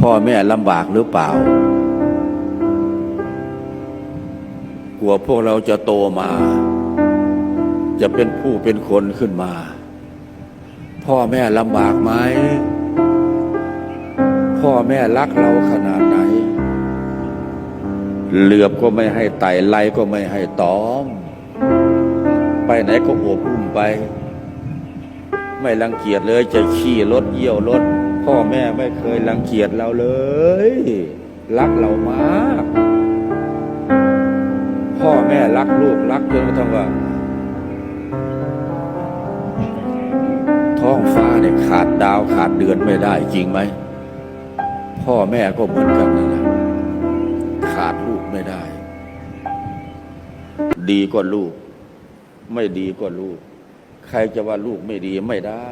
พ่อแม่ลำบากหรือเปล่า กลัวพวกเราจะโตมา จะเป็นผู้เป็นคนขึ้นมา พ่อแม่ลำบากไหม พ่อแม่รักเราขนาดไหน เหลือบก็ไม่ให้ไต่ไล่ก็ไม่ให้ตอม ไปไหนก็โอบอุ้มไป ไม่รังเกียจเลยจะขี่รถเยี่ยวรถ พ่อแม่ไม่เคยรังเกียจเราเลย รักเรามาก พ่อแม่รักลูกรักจนกระทั่งว่า ท้องฟ้าเนี่ยขาดดาวขาดเดือนไม่ได้จริงไหม พ่อแม่ก็เหมือนกันนั่นแหละขาดลูกไม่ได้ ดีก็ลูก ไม่ดีก็ลูก ใครจะว่าลูกไม่ดีไม่ได้